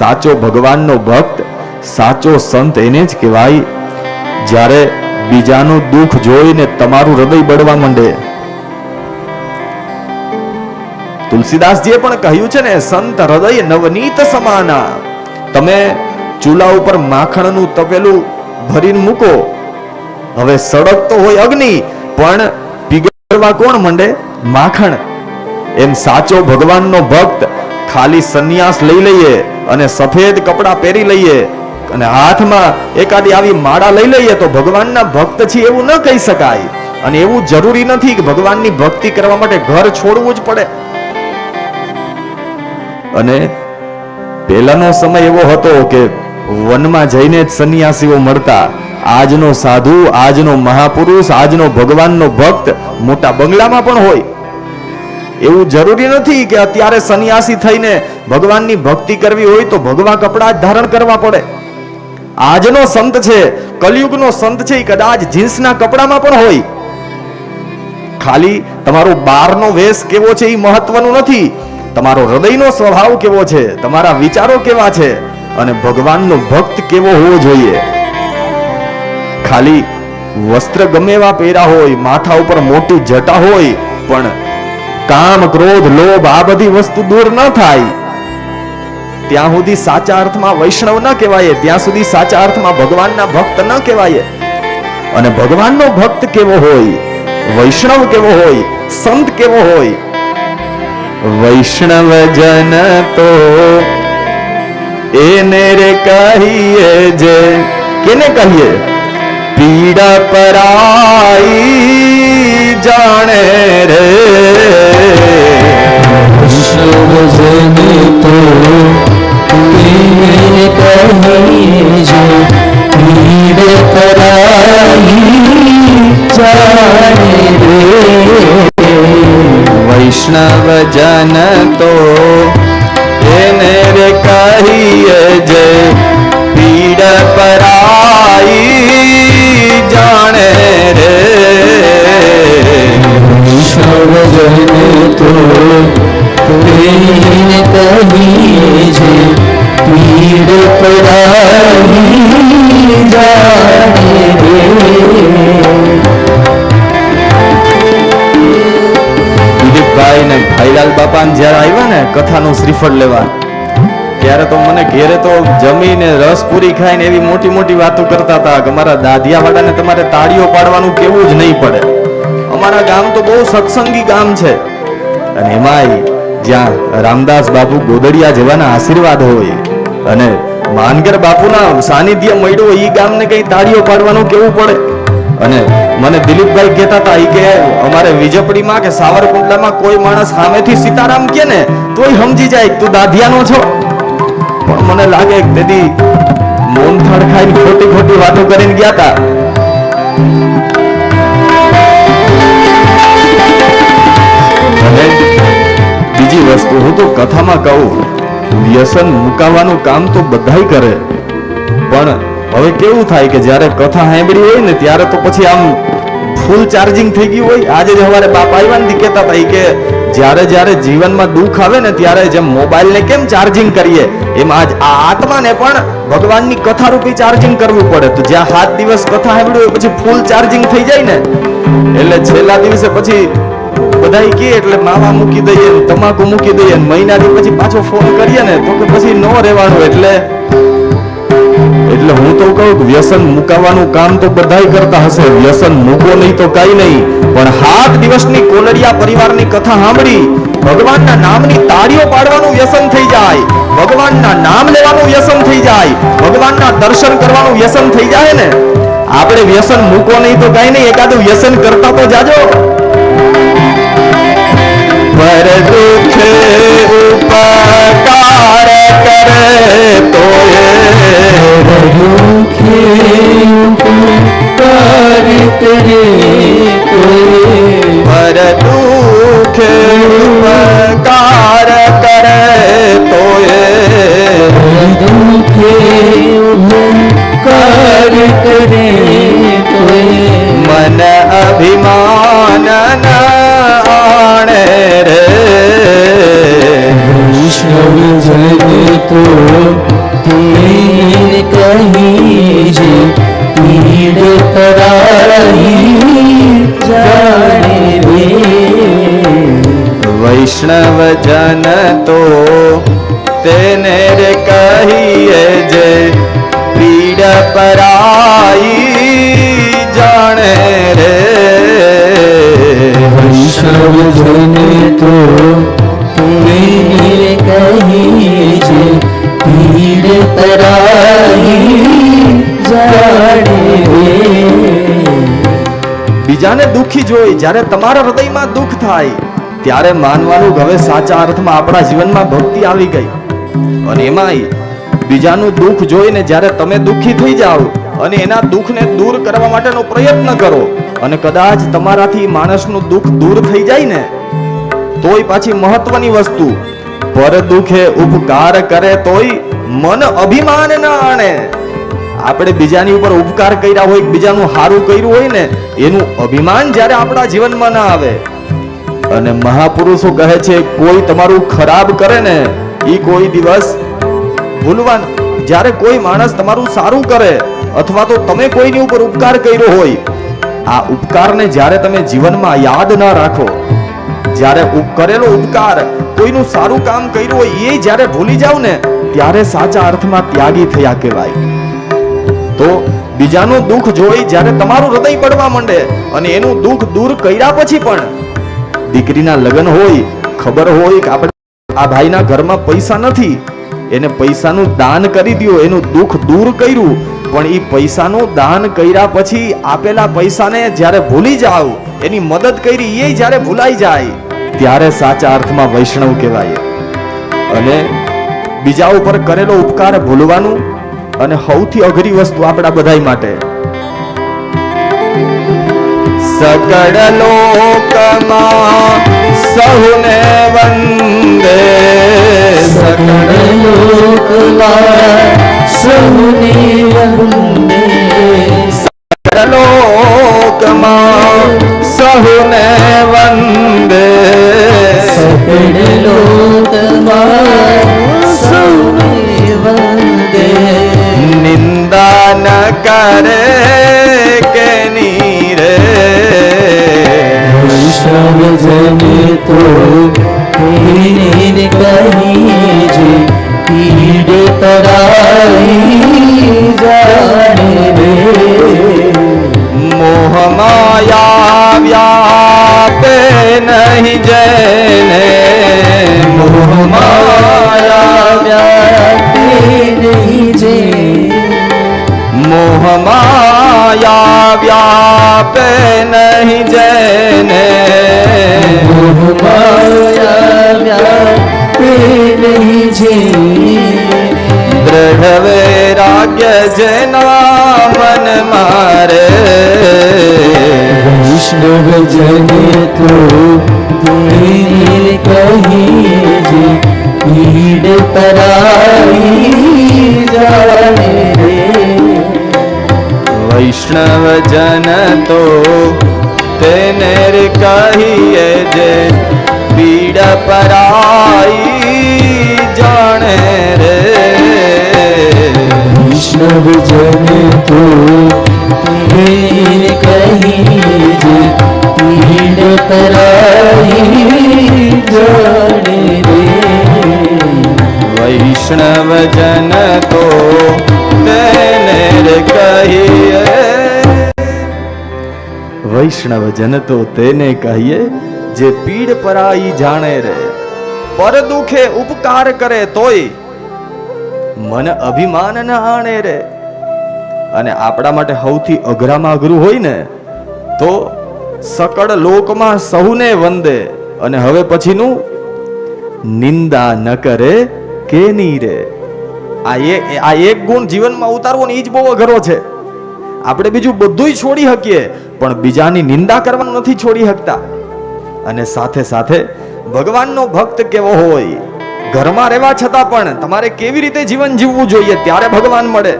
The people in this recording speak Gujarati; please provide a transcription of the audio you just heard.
સાચો ભગવાનનો ભક્ત, સાચો સંત એને જ કહેવાય. જ્યારે બીજાનું દુઃખ જોઈને તમારું હૃદય બળવા માંડે. તુલસીદાસજીએ પણ કહ્યું છે ને, સંત હૃદય નવનીત સમાના. તમે ચૂલા ઉપર માખણનું તપેલું ભરીને મૂકો. હવે સળગતો હોય અગ્નિ, પણ પીગળવા કોણ માંડે? માખણ. એમ સાચો ભગવાનનો ભક્ત ખાલી સંન્યાસ લઈ લઈએ અને સફેદ કપડાં પહેરી લઈએ અને હાથમાં એકાદી આવી માળા લઈ લઈએ તો ભગવાનના ભક્ત છે એવું ન કહી શકાય. અને એવું જરૂરી નથી કે ભગવાનની ભક્તિ કરવા માટે ઘર છોડવું જ પડે. અને પહેલાનો સમય એવો હતો કે વનમાં જઈને જ સંન્યાસીઓ મળતા. આજનો સાધુ, આજનો મહાપુરુષ, આજનો ભગવાનનો ભક્ત મોટા બંગલામાં પણ હોય. એવું જરૂરી નથી કે અત્યારે સંન્યાસી થઈને ભગવાનની ભક્તિ કરવી હોય તો ભગવા કપડા જ ધારણ કરવા પડે. આજનો સંત છે, કલયુગનો સંત છે, એ કદાચ જીન્સના કપડામાં પણ હોય. ખાલી તમારો બહારનો વેશ કેવો છે એ મહત્વનું નથી. તમારો હૃદયનો સ્વભાવ કેવો છે, તમારા વિચારો કેવા છે અને ભગવાનનો ભક્ત કેવો હોવો જોઈએ. ખાલી વસ્ત્ર ગમે એવા પહેર્યા હોય, માથા ઉપર મોટી જટા હોય, પણ કામ, ક્રોધ, લોભ, આ બધી વસ્તુ દૂર ન થાય. ત્યાં સુધી સાચા અર્થમાં વૈષ્ણવ ન કહેવાય, ત્યાં સુધી સાચા અર્થમાં ભગવાનના ભક્ત ન કહેવાય. અને ભગવાનનો ભક્ત કેવો હોય, વૈષ્ણવ કેવો હોય, સંત કેવો હોય? વૈષ્ણવ જન તો એને રે કહીએ જે, કેને કહીએ? પીડા પરાઈ જાણે રે. વૈષ્ણવજને તો તેને કહીએ જો પીડ પરાઈ જાણે રે વૈષ્ણવ જન તો એને રે કહીએ જય પીડ પરાઈ જાણે રે વૈષ્ણવજને તો શ્રીફળ લેવા, ત્યારે તો મને ઘેરે તો જમીને રસ પૂરી ખાઈને એવી મોટી મોટી વાતો કરતા હતા કે અમારા દાદિયા વાળાને તમારે તાળીઓ પાડવાનું કેવું જ નહીં પડે. અમારા ગામ તો બહુ સત્સંગી ગામ છે. અને એમાંય જ્યાં રામદાસ બાપુ ગોદડિયા જેવાના આશીર્વાદ હોય અને માનગર બાપુના સાનિધ્ય મળ્યું એ ગામને કઈ તાળીઓ પાડવાનું કેવું પડે? અને મને દિલીપભાઈ કહેતા હતા કે અમારે વિજપડીમાં કે સાવરકુંડલામાં કોઈ માણસ સામેથી સીતારામ કે ને તોય સમજી જાય તું દાધિયાનો છો? પણ મને લાગે તેથી મોનથાળ ખાઈને ખોટી ખોટી વાતો કરીને ગયા હતા. તો કથામાં કહું, વ્યસન મુકાવવાનું કામ તો બધાય કરે. પણ હવે કેવું થાય કે જ્યારે કથા સાંભળી હોય ને ત્યારે તો પછી આમ ફૂલ ચાર્જિંગ થઈ ગયું હોય. આજે જ સવારે બાપા આવ્યા ને કહેતા હતા કે જ્યારે જ્યારે જીવનમાં દુઃખ આવે ને ત્યારે જેમ મોબાઈલને કેમ ચાર્જિંગ કરીએ? એમ આજ આ આત્માને પણ ભગવાનની કથા રૂપી ચાર્જિંગ કરવું પડે. તો જ્યાં સાત દિવસ કથા સાંભળી હોય પછી ફૂલ ચાર્જિંગ થઈ જાય ને. એટલે છેલ્લા દિવસે પછી બધાય કે એટલે માવા મૂકી દઈએ તમાકુ મૂકી દઈએ ને મહિનાથી પછી પાછો ફોન કરીએ ને તો કે પછી નો રહેવાનું એટલે એટલે હું તો કહું વ્યસન મુકાવાનું કામ તો બધાય કરતા હશે. વ્યસન મૂકો નહીં તો કઈ નહીં. પણ સાત દિવસની કોલડિયા પરિવારની કથા સાંભળી, ભગવાનના નામની તાળીઓ પાડવાનું વ્યસન થઈ જાય. ભગવાનના નામ લેવાનું વ્યસન થઈ જાય. ભગવાનના દર્શન કરવાનું વ્યસન થઈ જાય ને. આપણે વ્યસન મૂકો નહીં તો કઈ નહીં. એકાદું વ્યસન કરતા તો જાજો. પર દુખે ઉપકાર કરે તો દુખી કરી તરી વૈષ્ણવ જન તો તેને રે કહીએ જે પીડ પરાઈ જાણે રે. વૈષ્ણવજને તો તેર કહી જે પીડ પરાઈ જાણે રે. બીજાને દુખી જોઈ જ્યારે તમારા હૃદયમાં દુઃખ થાય ત્યારે માનવાનું હવે સાચા અર્થમાં આપણા જીવનમાં ભક્તિ આવી ગઈ. અને એમાંય બીજાનું દુઃખ જોઈને જ્યારે તમે દુઃખી થઈ જાઓ અને એના દુઃખને દૂર કરવા માટેનો પ્રયત્ન કરો અને કદાચ તમારાથી માણસનું દુઃખ દૂર થઈ જાય ને, તોય પાછી મહત્વની વસ્તુ, પર દુખે ઉપકાર કરે તોય મન અભિમાન ના આણે. આપણે બીજાની ઉપર ઉપકાર કર્યા હોય બીજાનું સારું કર્યું હોય ને, એનું અભિમાન જ્યારે આપણા જીવનમાં ના આવે અને મહાપુરુષો કહે છે, કોઈ તમારું ખરાબ કરે ને એ કોઈ દિવસ ભૂલવાનું જ્યારે કોઈ માણસ તમારું સારું કરે, અથવા તો તમે કોઈની ઉપર ઉપકાર કર્યો હોય, આ ઉપકારને જ્યારે તમે જીવનમાં યાદ ના રાખો, જ્યારે કરેલો ઉપકાર કોઈનું સારું કામ કર્યું હોય એ જ્યારે ભૂલી જાવ ને, ત્યારે સાચા અર્થમાં ત્યાગી થયા કહેવાય. તો બીજાનું દુઃખ જોઈ જ્યારે તમારું હૃદય પડવા માંડે, અને એનું દુઃખ દૂર કર્યા પછી પણ દીકરીના લગ્ન હોય, ખબર હોય કે આપણે આ ભાઈના ઘરમાં પૈસા નથી. એને પૈસાનું દાન કરી દો એનું દુઃખ દૂર કર્યું. પણ એ પૈસાનું દાન કર્યા પછી આપેલા પૈસાને જ્યારે ભૂલી જાઓ, એની મદદ કરી એ જ્યારે ભૂલાઈ જાય, ત્યારે સાચા અર્થમાં વૈષ્ણવ કહેવાય. અને બીજા ઉપર કરેલો ઉપકાર ભૂલવાનું અને સૌથી અઘરી વસ્તુ આપણા બધા માટે સકળ લોકમાં સહુને વંદે સકળ લોકમાં સહુને વંદે સકળ લોકમાં સહુને વંદે સકળ લોકમાં સૌને વંદે નિંદા ન કરે વૈષ્ણવજને તો તેને કહી જે પીડ તરાઈ જાણે રે. મોહમાયા વ્યાપે નહીં જેને. મોહમાયા નહીં જે મોહ માયા દ્રઢ રાગ્ય જેના મન મારે. વૈષ્ણવ જને તો તેને કહી જે પીડ પરાઈ જાણે રે. વૈષ્ણવ જન તો તેને કહીએ જે પીડ પરાઈ જાણે રે. વૈષ્ણવ જને તો કહી જે પીડ પરાઈ વૈષ્ણવ જન તો તેને કહીએ વૈષ્ણવ જન તો તેને કહીએ જે પીડ પરાઈ જાણે રે પર દુખે ઉપકાર કરે તોય મન અભિમાન ન આણે રે. અને આપણા માટે સૌથી અઘરામાં અઘરું હોય ને, તો સકળ લોકમાં સહુને વંદે. અને હવે પછીનું, નિંદા ન કરે કે નહીં રે. આ એક આ એક ગુણ જીવનમાં ઉતારવો ને એ જ બહુ અઘરો છે. આપણે બીજું બધુંય છોડી શકીએ, પણ બીજાની નિંદા કરવાનું નથી છોડી શકતા. અને સાથે સાથે ભગવાનનો ભક્ત કેવો હોય? ઘરમાં રહેવા છતાં પણ તમારે કેવી રીતે જીવન જીવવું જોઈએ? ત્યારે ભગવાન મળે.